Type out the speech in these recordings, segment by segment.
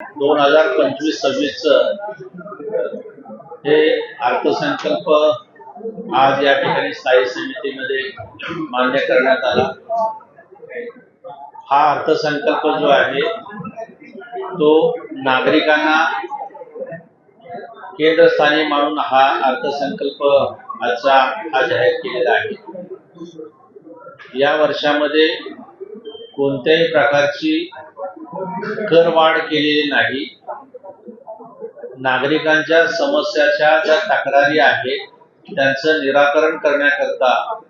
दोन हजार पंचवीस सव्वीस हे अर्थसंकल्प आज या ठिकाणी स्थायी समितीमध्ये मान्य करण्यात आला. हा अर्थसंकल्प जो आहे तो नागरिकांना केंद्रस्थानी मानून हा अर्थसंकल्प आजचा हा जाहीर केलेला आहे. या वर्षामध्ये कोणत्याही प्रकारची करवाढ केलेली नाही. नागरिकांच्या समस्याच्या ज्या तक्रारी आहेत त्यांचं निराकरण करण्याकरता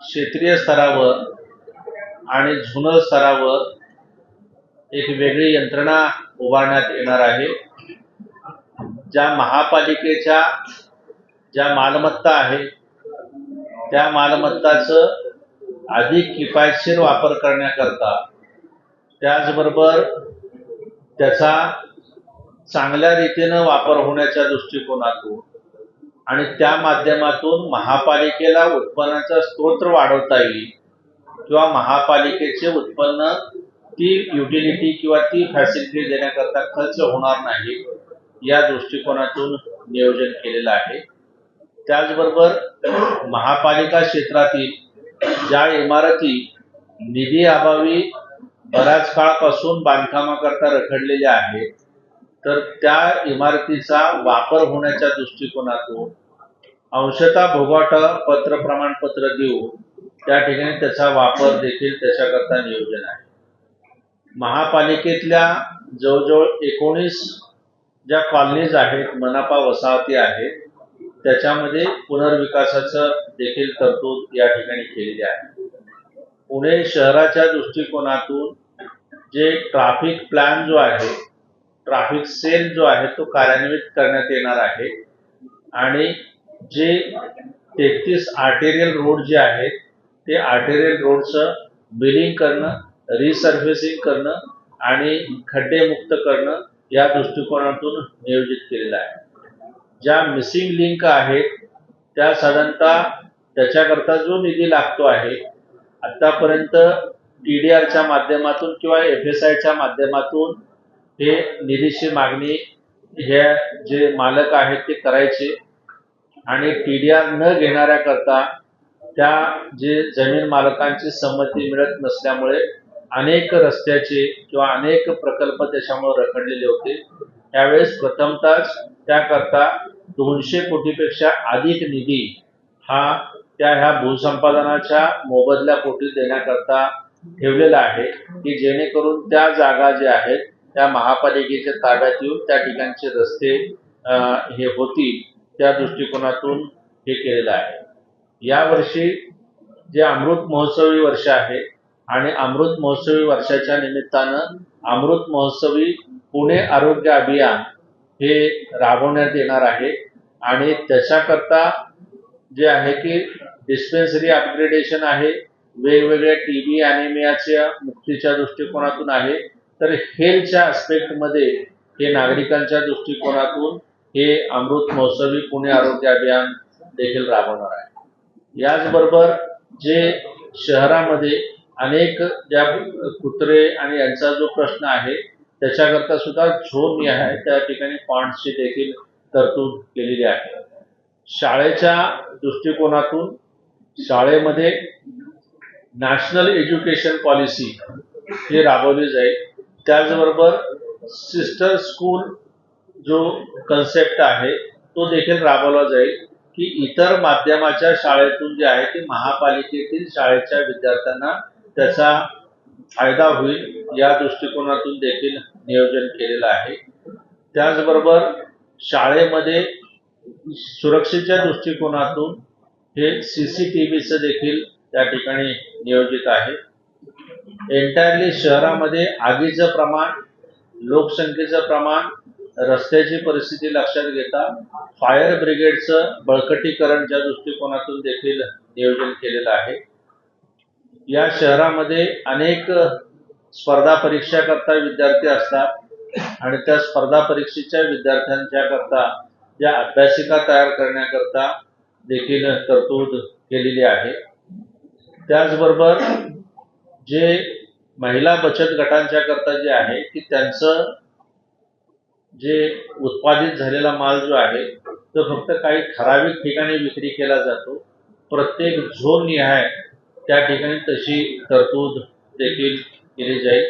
क्षेत्रीय स्तरावर आणि झोनल स्तरावर एक वेगळी यंत्रणा उभारण्यात येणार आहे. ज्या महापालिकेच्या ज्या मालमत्ता आहेत त्या मालमत्ताचं अधिक किफायतशीर वापर करण्याकरता त्याचबरोबर त्याचा चांगल्या रीतीनं वापर होण्याच्या दृष्टिकोनातून आणि त्या माध्यमातून महापालिकेला उत्पन्नाचा स्रोत वाढवता येईल किंवा महापालिकेचे उत्पन्न ती युटिलिटी किंवा ती फॅसिलिटी देण्याकरता खर्च होणार नाही या दृष्टिकोनातून नियोजन केलेलं आहे. त्याचबरोबर महापालिका क्षेत्रातील ज्या इमारती निधी अभावी बऱ्याच काळापासून बांधकामाकरता रखडलेल्या आहेत. तर त्या इमारतीचा वापर होण्याच्या दृष्टिकोनातून अंशतः भोगाटा पत्र प्रमाणपत्र देऊन त्या ठिकाणी त्याचा वापर देखील त्याच्याकरता नियोजन आहे. महापालिकेतल्या जवळजवळ एकोणीस ज्या कॉलनीज आहेत मनापा वसाहती आहेत त्याच्यामध्ये पुनर्विकासाचं देखील तरतूद या ठिकाणी केलेली आहे. पुणे शहराच्या दृष्टिकोनातून जे ट्राफिक प्लॅन जो आहे ट्राफिक सेल जो आहे तो कार्यान्वित करण्यात येणार आहे. आणि जे तेहतीस आर्टेरियल रोड जे आहेत ते आर्टेरियल रोडचं बिलिंग करणं रिसर्फेसिंग करणं आणि खड्डेमुक्त करणं या दृष्टिकोनातून नियोजित केलेलं आहे. ज्या मिसिंग लिंक आहेत त्या साधारणतः त्याच्याकरता जो निधी लागतो आहे आतापर्यंत टी माध्यमातून किंवा एफ एस आयच्या माध्यमातून हे निधीची मागणी हे जे मालक आहेत ते करायचे. आणि टी डी आर न घेणाऱ्याकरता त्या जे जमीन मालकांची संमती मिळत नसल्यामुळे अनेक रस्त्याचे किंवा अनेक प्रकल्प त्याच्यामुळे रखडलेले होते. त्यावेळेस प्रथमतःच त्याकरता दोनशे कोटीपेक्षा अधिक निधी हा त्या ह्या भूसंपादनाच्या मोबदल्यापोटी देण्याकरता ठेवलेला आहे की जेणेकरून त्या जागा ज्या आहेत त्या महापालिकेच्या ताब्यात येऊन त्या ठिकाणचे रस्ते हे होतील त्या दृष्टिकोनातून हे केलेलं आहे. यावर्षी जे अमृत महोत्सवी वर्ष आहे आणि अमृत महोत्सवी वर्षाच्या निमित्तानं अमृत महोत्सवी पुणे आरोग्य अभियान हे राबवण्यात येणार आहे आणि त्याच्याकरता जे आहे की डिस्पेन्सरी अपग्रेडेशन आहे वेगवेगळ्या टी बी अॅनिमियाच्या मुक्तीच्या दृष्टिकोनातून आहे. तर हेल्थच्या आस्पेक्टमध्ये हे नागरिकांच्या दृष्टिकोनातून हे अमृत महोत्सवी पुणे आरोग्य अभियान देखील राबवणार आहे. याचबरोबर जे शहरामध्ये अनेक ज्या कुत्रे आणि यांचा जो प्रश्न आहे त्याच्याकरता सुद्धा झोन आहे त्या ठिकाणी फॉन्ड्सची देखील तरतूद केलेली आहे. शाळेच्या दृष्टिकोनातून शाळेमध्ये नॅशनल एज्युकेशन पॉलिसी ही राबवली जाईल. त्याचबरोबर सिस्टर स्कूल जो कन्सेप्ट आहे तो देखील राबवला जाईल की इतर माध्यमाच्या शाळेतून जे आहे ते महापालिकेतील शाळेच्या विद्यार्थ्यांना त्याचा फायदा होईल या दृष्टिकोनातून देखील नियोजन केलेलं आहे. त्याचबरोबर शाळेमध्ये सुरक्षेच्या दृष्टिकोनातून हे सी सी टी व्हीचं देखील त्या ठिकाणी नियोजित आहे. एंटायरली शहरामध्ये आगीचं प्रमाण लोकसंख्येचं प्रमाण रस्त्याची परिस्थिती लक्षात घेता फायर ब्रिगेडचं बळकटीकरणच्या दृष्टिकोनातून देखील नियोजन केलेलं आहे. या शहरामध्ये अनेक स्पर्धा परीक्षा करता विद्यार्थी असतात आणि त्या स्पर्धा परीक्षेच्या विद्यार्थ्यांच्या करता ज्या अभ्यासिका तयार करण्याकरता देखील तरतूद केलेली आहे. त्याचबरोबर जे महिला बचत गटांच्या करता जे आहे की त्यांचं जे उत्पादित झालेला माल जो आहे तो फक्त काही ठराविक ठिकाणी विक्री केला जातो. प्रत्येक झोन निहाय त्या ठिकाणी तशी तरतूद देखील केली जाईल.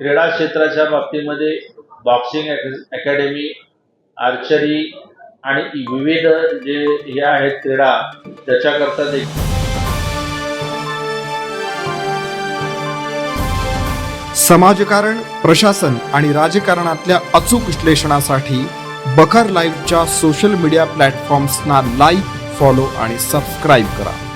क्रीडा क्षेत्राच्या बाबतीमध्ये बॉक्सिंग अकॅडमी आर्चरी आणि विविध जे हे आहेत क्रीडा त्याच्याकरता देखील समाजकारण प्रशासन आणि राजकारणातल्या अचूक विश्लेषणासाठी बखर लाईव्हच्या सोशल मीडिया प्लॅटफॉर्म्सना लाईक फॉलो आणि सबस्क्राईब करा.